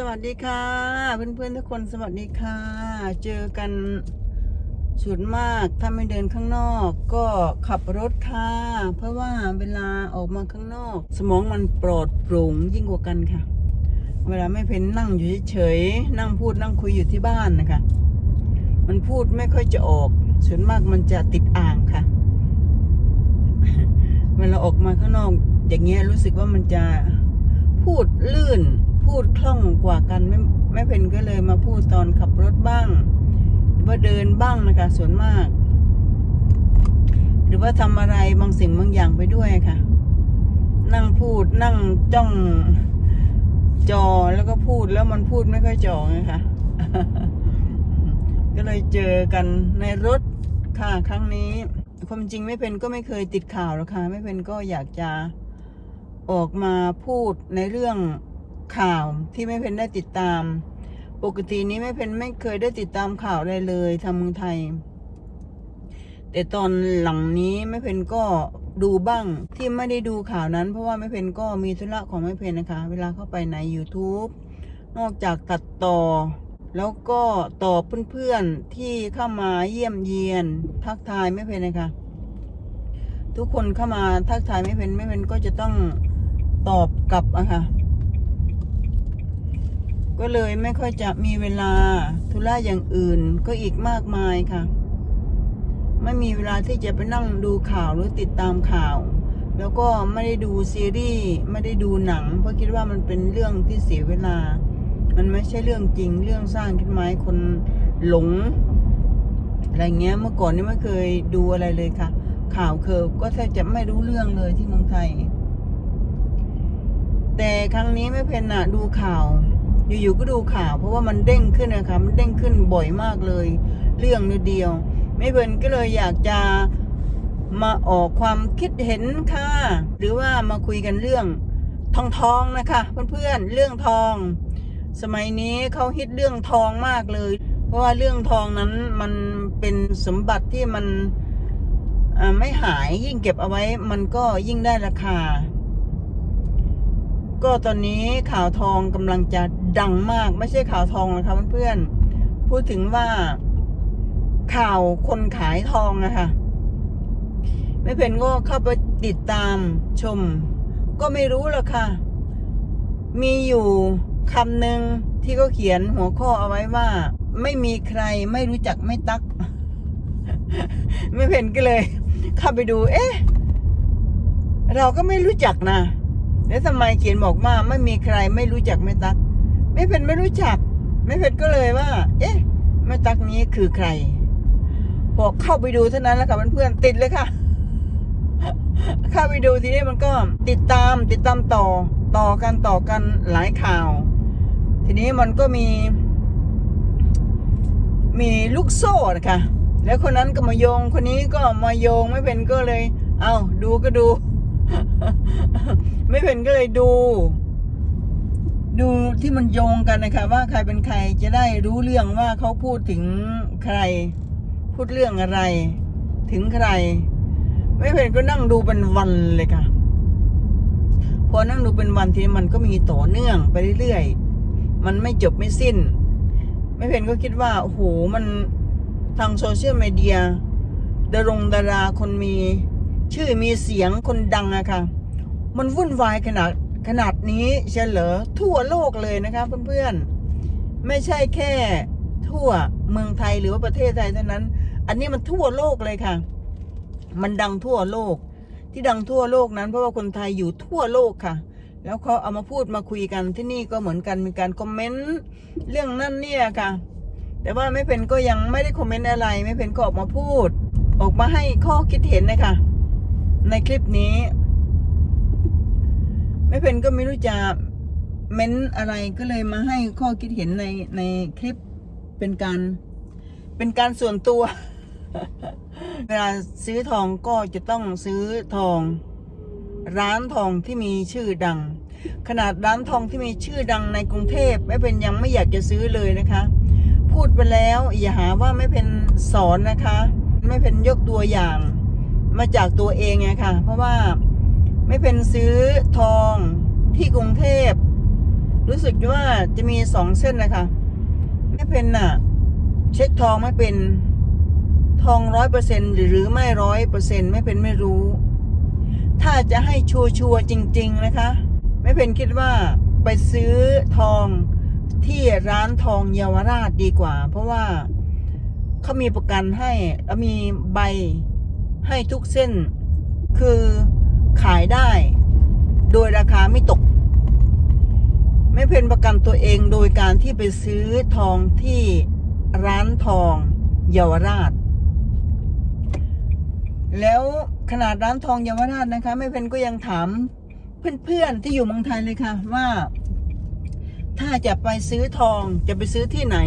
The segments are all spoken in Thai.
สวัสดีค่ะ เพื่อนๆทุกคนสวัสดีค่ะ เจอกันส่วนมากถ้าไม่เดินข้างนอกก็ขับรถค่ะเพราะว่าเวลาออกมาข้างนอก สมองมันปลอดโปร่งยิ่งกว่ากันค่ะ เวลาไม่เพ้นนั่งอยู่เฉยๆนั่งพูดนั่งคุยอยู่ที่บ้านนะคะ มันพูดไม่ค่อยจะออกส่วนมากมันจะติดอ่างค่ะ เวลาออกมาข้างนอก อย่างเงี้ยรู้สึกว่ามันจะพูดลื่น พูดคล่องกว่ากันไม่ไม่เพนก็เลยมาพูดตอนขับรถบ้าง หรือว่าเดินบ้างนะคะ ส่วนมาก หรือว่าทำอะไรบางสิ่งบางอย่างไปด้วยค่ะ นั่งพูดนั่งจ้องจอแล้วก็พูดแล้วมันพูดไม่ค่อยจ่อไงคะก็เลยเจอกันในรถค่ะครั้งนี้ ความจริงไม่เป็นก็ไม่เคยติดข่าวหรอกค่ะ ไม่เป็นก็อยากจะออกมาพูดในเรื่อง ข่าวที่ไม่เป็นได้ติดตาม ปกตินี้ไม่เป็นไม่เคยได้ติดตามข่าวอะไรเลยทางเมืองไทย แต่ตอนหลังนี้ไม่เพนก็ดูบ้างที่ไม่ได้ดูข่าวนั้น เพราะว่าไม่เพนก็มีธุระของไม่เพนนะคะ เวลาเข้าไปใน YouTube นอกจากตัดต่อ แล้วก็ตอบเพื่อนๆที่เข้ามาเยี่ยมเยียน ทักทายไม่เพนนะคะทุกคนเข้ามาทักทายไม่เพนไม่เพนก็จะต้องตอบกลับอะค่ะ ก็เลยไม่ค่อยจะมีเวลาธุระอย่างอื่นก็อีกมากมายค่ะ ไม่มีเวลาที่จะไปนั่งดูข่าวหรือติดตามข่าว แล้วก็ไม่ได้ดูซีรีส์ไม่ได้ดูหนัง เพราะคิดว่ามันเป็นเรื่องที่เสียเวลา มันไม่ใช่เรื่องจริงเรื่องสร้างขึ้นมาให้คนหลง อะไรเงี้ยเมื่อก่อนนี่ไม่เคยดูอะไรเลยค่ะ ข่าวเคอก็แทบจะไม่รู้เรื่องเลยที่เมืองไทย แต่ครั้งนี้ไม่เพนอะดูข่าว อยู่ๆก็ดูข่าว เพราะว่ามันเด้งขึ้นนะคะมันเด้งขึ้นบ่อยมากเลย เรื่องนิดเดียว ไม่เพนก็เลยอยากจะมาออกความคิดเห็นค่ะ หรือว่ามาคุยกันเรื่องทองทองนะคะเพื่อนๆเรื่องทอง สมัยนี้เขาฮิตเรื่องทองมากเลย เพราะว่าเรื่องทองนั้นมันเป็นสมบัติที่มันไม่หายยิ่งเก็บเอาไว้มันก็ยิ่งได้ราคา ก็ตอนนี้ข่าวทองกำลังจะดังมาก ไม่ใช่ข่าวทองนะคะเพื่อนๆพูดถึงว่าข่าวคนขายทองนะคะไม่เพนก็เข้าไปติดตามชม ก็ไม่รู้หรอกค่ะ มีอยู่คำหนึ่งที่เขาเขียนหัวข้อเอาไว้ว่า ไม่มีใครไม่รู้จักไม่ตัก ไม่เพนก็เลย เข้าไปดู เอ๊ะ เราก็ไม่รู้จักนะ แล้วทำไมเขียนบอกว่าไม่มีใครไม่รู้จักแม่ตั๊กแม่เพชรไม่รู้จักแม่เพชรก็เลยว่า เอ๊ะแม่ตั๊กนี้คือใครพอเข้าไปดูเท่านั้นแล้วค่ะเพื่อนๆติดเลยค่ะเข้าไปดูทีนี้มันก็ติดตามติดตามต่อต่อกันต่อกันหลายข่าว ทีนี้มันก็มี มีลูกโซ่นะคะแล้วคนนั้นก็มาโยงคนนี้ก็มาโยงไม่เป็นก็เลย เอาดูก็ดู ไม่เป็นก็เลยดู ดูที่มันโยงกันนะคะ ว่าใครเป็นใครจะได้รู้เรื่องว่าเขาพูดถึงใคร พูดเรื่องอะไร ถึงใคร ไม่เป็นก็นั่งดูเป็นวันเลยค่ะ พอนั่งดูเป็นวันทีนี้มันก็มีต่อเนื่องไปเรื่อยๆมันไม่จบไม่สิ้น ไม่เพนก็คิดว่าโอ้โหมันทางโซเชียลมีเดียดารงดาราคนมี ชื่อมีเสียงคนดังอะค่ะ มันวุ่นวายขนาดขนาดนี้เฉลอทั่วโลกเลยนะคะเพื่อนๆ ไม่ใช่แค่ทั่วเมืองไทยหรือว่าประเทศไทยเท่านั้น อันนี้มันทั่วโลกเลยค่ะ มันดังทั่วโลก ที่ดังทั่วโลกนั้นเพราะว่าคนไทยอยู่ทั่วโลกค่ะ แล้วเขาเอามาพูดมาคุยกันที่นี่ก็เหมือนกันมีการคอมเมนต์เรื่องนั่นเนี่ยค่ะ แต่ว่าไม่เป็นก็ยังไม่ได้คอมเมนต์อะไร ไม่เป็นก็ออกมาพูด ออกมาให้ข้อคิดเห็นนะคะ ในคลิปนี้ ไม่เป็นก็ไม่รู้จะเม้นอะไรก็เลยมาให้ข้อคิดเห็นในในคลิปเป็นการ เป็นการส่วนตัว เวลาซื้อทองก็จะต้องซื้อทอง ร้านทองที่มีชื่อดัง ขนาดร้านทองที่มีชื่อดังในกรุงเทพไม่เป็นยังไม่อยากจะซื้อเลยนะคะ พูดไปแล้วอย่าหาว่าไม่เป็นสอนนะคะ ไม่เป็นยกตัวอย่าง มาจากตัวเองไงค่ะ เพราะว่าไม่เป็นซื้อทองที่กรุงเทพ รู้สึกว่าจะมีสองเส้นนะคะ ไม่เป็นน่ะ เช็คทองไม่เป็นทองร้อยเปอร์เซ็นหรือไม่ร้อยเปอร์เซ็นไม่เป็นไม่รู้ ถ้าจะให้ชัวร์จริง ๆนะคะ ไม่เป็นคิดว่าไปซื้อทองที่ร้านทองเยาวราชดีกว่า เพราะว่าเขามีประกันให้แล้วมีใบ ให้ทุกเส้นคือขายได้ โดยราคาไม่ตก ไม่เป็นประกันตัวเองโดยการที่ไปซื้อทองที่ร้านทองเยาวราช แล้วขนาดร้านทองเยาวราชนะคะ ไม่เป็นก็ยังถามเพื่อนๆที่อยู่เมืองไทยเลยค่ะว่า ถ้าจะไปซื้อทองจะไปซื้อที่ไหน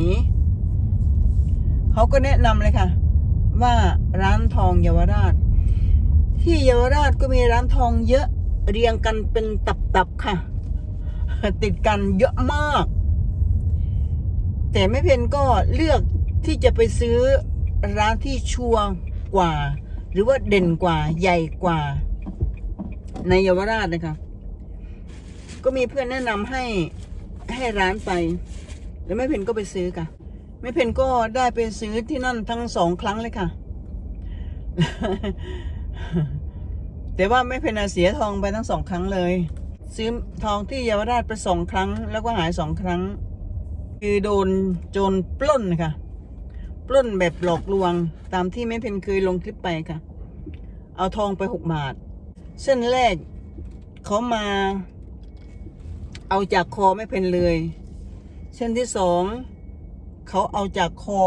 เขาก็แนะนำเลยค่ะ ว่าร้านทองเยาวราช ที่เยาวราชก็มีร้านทองเยอะเรียงกันเป็นตับๆค่ะ ติดกันเยอะมาก แต่ไม่เพนก็เลือกที่จะไปซื้อร้านที่ชัวร์กว่า หรือว่าเด่นกว่าใหญ่กว่า ในเยาวราชนะคะ ก็มีเพื่อนแนะนำให้ให้ร้านไป แล้วแม่เพนก็ไปซื้อค่ะ ม่เพนก็ได้ไปซื้อที่นั่นทั้งสองครั้งเลยค่ะ แต่ว่าไม่เพนเสียทองไปทั้งสองครั้งเลย ซื้อทองที่เยาวราชไปสองครั้ง แล้วก็หายสองครั้ง คือโดนโจรปล้นค่ะ ปล้นแบบหลอกลวงตามที่แม่เพนเคยลงคลิปไปค่ะ เอาทองไปหกบาท เส้นแรกเขามา เอาจากคอไม่เพนเลย เส้นที่สอง เขาเอาจากคอ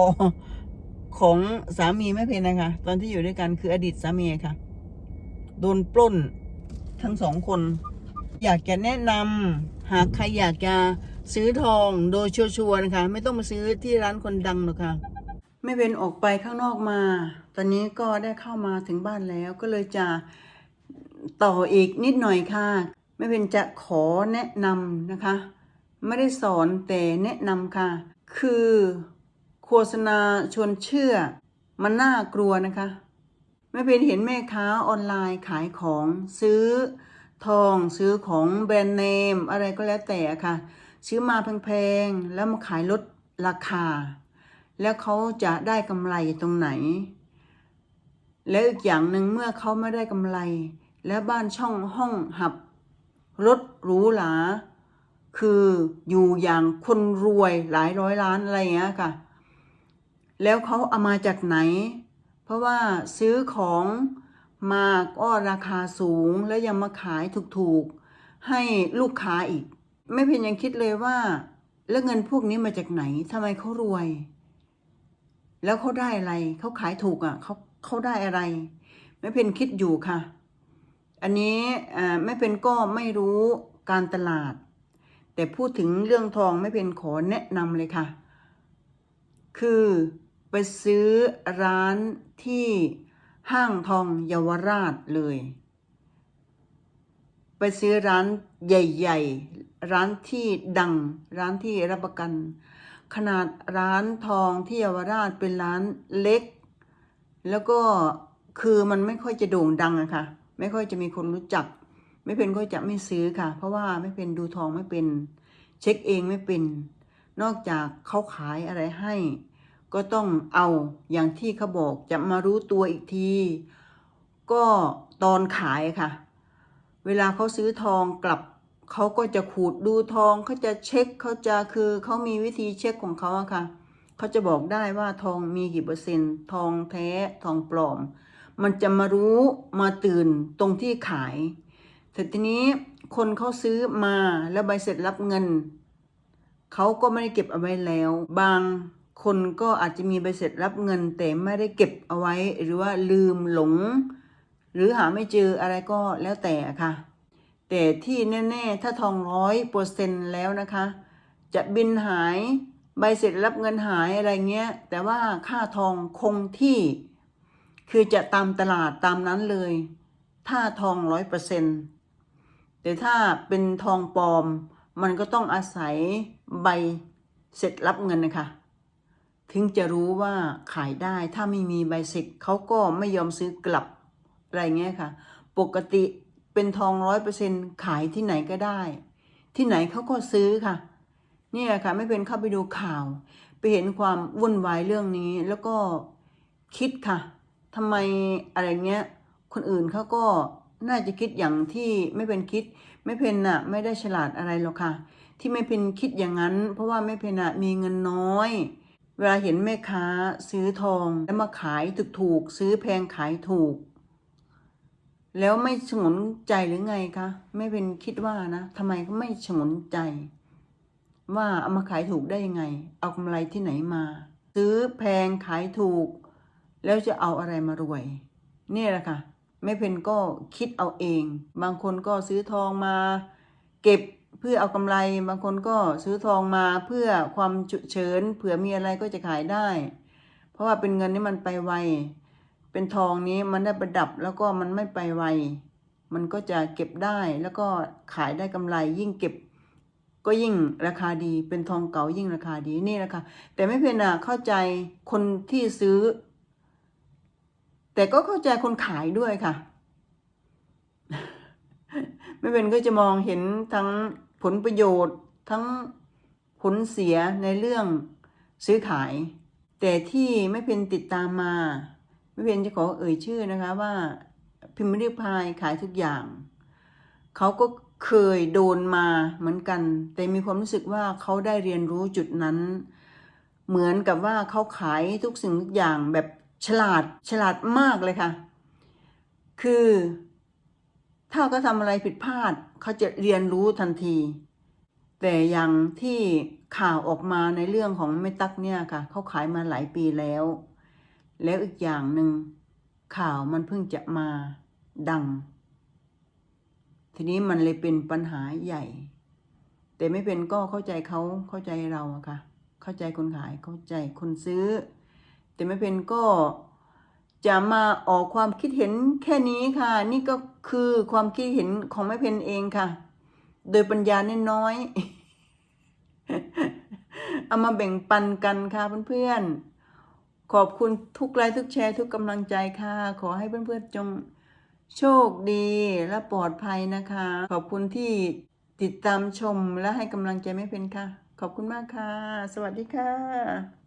ของสามีไม่เพนนะคะ ตอนที่อยู่ด้วยกันคืออดีตสามีค่ะ โดนปล้นทั้งสองคน อยากจะแนะนำหากใครอยากจะซื้อทองโดยชัวร์ๆนะคะ ไม่ต้องมาซื้อที่ร้านคนดังหรอกค่ะไม่เป็นออกไปข้างนอกมา ตอนนี้ก็ได้เข้ามาถึงบ้านแล้วก็เลยจะต่ออีกนิดหน่อยค่ะไม่เป็นจะขอแนะนำนะคะ ไม่ได้สอนแต่แนะนำค่ะ คือโฆษณาชวนเชื่อ มันน่ากลัวนะคะไม่เป็นเห็นแม่ค้าออนไลน์ขายของซื้อทองซื้อของแบรนด์เนม อะไรก็แล้วแต่ค่ะ ซื้อมาแพงๆ แล้วมาขายลดราคา แล้วเขาจะได้กำไรตรงไหน แล้วอีกอย่างหนึ่งเมื่อเขาไม่ได้กำไร และบ้านช่องห้องหับรถหรูหรา คืออยู่อย่างคนรวยหลายร้อยล้านอะไรอย่างเงี้ยค่ะ แล้วเขาเอามาจากไหน เพราะว่าซื้อของมาก็ราคาสูงแล้วยังมาขายถูกๆ ให้ลูกค้าอีก ไม่เพียงยังคิดเลยว่า แล้วเงินพวกนี้มาจากไหนทำไมเขารวย แล้วเขาได้อะไรเขาขายถูกอะเขาเขาได้อะไร ไม่เพนคิดอยู่ค่ะ อันนี้ไม่เป็นก็ไม่รู้การตลาด แต่พูดถึงเรื่องทองไม่เป็นขอแนะนำเลยค่ะ คือไปซื้อร้านที่ห้างทองเยาวราชเลย ไปซื้อร้านใหญ่ ๆ ร้านที่ดัง ร้านที่รับประกัน ขนาดร้านทองที่เยาวราชเป็นร้านเล็ก แล้วก็คือมันไม่ค่อยจะโด่งดังอะค่ะ ไม่ค่อยจะมีคนรู้จัก ไม่เป็นก็จะไม่ซื้อค่ะ เพราะว่าไม่เป็นดูทองไม่เป็น เช็คเองไม่เป็น นอกจากเขาขายอะไรให้ ก็ต้องเอาอย่างที่เขาบอกจะมารู้ตัวอีกที ก็ตอนขายค่ะ เวลาเขาซื้อทองกลับเขาก็จะขูดดูทองเขาจะเช็คเขาจะคือเขามีวิธีเช็คของเขาอะค่ะเขาจะบอกได้ว่าทองมีกี่เปอร์เซ็นต์ทองแท้ทองปลอม มันจะมารู้มาตื่นตรงที่ขาย แต่ทีนี้คนเขาซื้อมาแล้วใบเสร็จรับเงิน เขาก็ไม่ได้เก็บเอาไว้แล้ว บางคนก็อาจจะมีใบเสร็จรับเงิน แต่ไม่ได้เก็บเอาไว้ หรือว่าลืมหลง หรือหาไม่เจออะไรก็แล้วแต่ค่ะ แต่ที่แน่ๆ ถ้าทองร้อยเปอร์เซ็นแล้วนะคะ จะบินหายใบเสร็จรับเงินหายอะไรเงี้ย แต่ว่าค่าทองคงที่ คือจะตามตลาดตามนั้นเลย ถ้าทองร้อยเปอร์เซ็น แต่ถ้าเป็นทองปลอม มันก็ต้องอาศัยใบเสร็จรับเงินนะคะถึงจะรู้ว่าขายได้ถ้าไม่มีใบเสร็จเขาก็ไม่ยอมซื้อกลับอะไรเงี้ยค่ะ ปกติเป็นทองร้อยเปอร์เซ็นขายที่ไหนก็ได้ ที่ไหนเขาก็ซื้อค่ะ เนี่ยค่ะไม่เป็นเข้าไปดูข่าว ไปเห็นความวุ่นวายเรื่องนี้แล้วก็คิดค่ะทำไมอะไรเงี้ย คนอื่นเขาก็ น่าจะคิดอย่างที่ไม่เป็นคิด ไม่เป็นน่ะ ไม่ได้ฉลาดอะไรหรอกค่ะ ที่ไม่เป็นคิดอย่างนั้น เพราะว่าไม่เป็นน่ะมีเงินน้อย เวลาเห็นแม่ค้าซื้อทองแล้วมาขายถูกๆซื้อแพงขายถูก แล้วไม่ฉงนใจหรือไงคะไม่เป็นคิดว่านะทำไมก็ไม่ฉงนใจ ว่าเอามาขายถูกได้ยังไง เอากำไรที่ไหนมา ซื้อแพงขายถูก แล้วจะเอาอะไรมารวยนี่แหละค่ะ ไม่เพนก็คิดเอาเอง บางคนก็ซื้อทองมา เก็บเพื่อเอากำไร บางคนก็ซื้อทองมาเพื่อความฉุเฉินเผื่อมีอะไรก็จะขายได้ เพราะว่าเป็นเงินนี่มันไปไว เป็นทองนี้มันได้ประดับแล้วก็มันไม่ไปไว มันก็จะเก็บได้แล้วก็ขายได้กำไรยิ่งเก็บก็ยิ่งราคาดีเป็นทองเก่ายิ่งราคาดีนี่แหละค่ะแต่ไม่เพนอะเข้าใจคนที่ซื้อ แต่ก็เข้าใจคนขายด้วยค่ะ ไม่เป็นก็จะมองเห็นทั้งผลประโยชน์ทั้งผลเสียในเรื่องซื้อขาย แต่ที่ไม่เป็นติดตามมา ไม่เป็นจะขอเอ่ยชื่อนะคะว่าพิมพ์ริพายขายทุกอย่าง เขาก็เคยโดนมาเหมือนกัน แต่มีความรู้สึกว่าเขาได้เรียนรู้จุดนั้น เหมือนกับว่าเขาขายทุกสิ่งทุกอย่างแบบ ฉลาดฉลาดมากเลยค่ะ คือถ้าเขาทำอะไรผิดพลาดเขาจะเรียนรู้ทันที แต่อย่างที่ข่าวออกมาในเรื่องของแม่ตักเนี่ยค่ะเขาขายมาหลายปีแล้ว แล้วอีกอย่างหนึ่งข่าวมันเพิ่งจะมาดัง ทีนี้มันเลยเป็นปัญหาใหญ่ แต่ไม่เป็นก็เข้าใจเขาเข้าใจเราอะค่ะ เข้าใจคนขายเข้าใจคนซื้อ แต่ไม่เป็นก็จะมาออกความคิดเห็นแค่นี้ค่ะ นี่ก็คือความคิดเห็นของแม่เพนเองค่ะ โดยปัญญาเน้นน้อย เอามาแบ่งปันกันค่ะเพื่อนๆ ขอบคุณทุกไลค์ทุกแชร์ทุกกำลังใจค่ะ ขอให้เพื่อนๆจงโชคดีและปลอดภัยนะคะ ขอบคุณที่ติดตามชมและให้กำลังใจไม่เป็นค่ะ ขอบคุณมากค่ะ สวัสดีค่ะ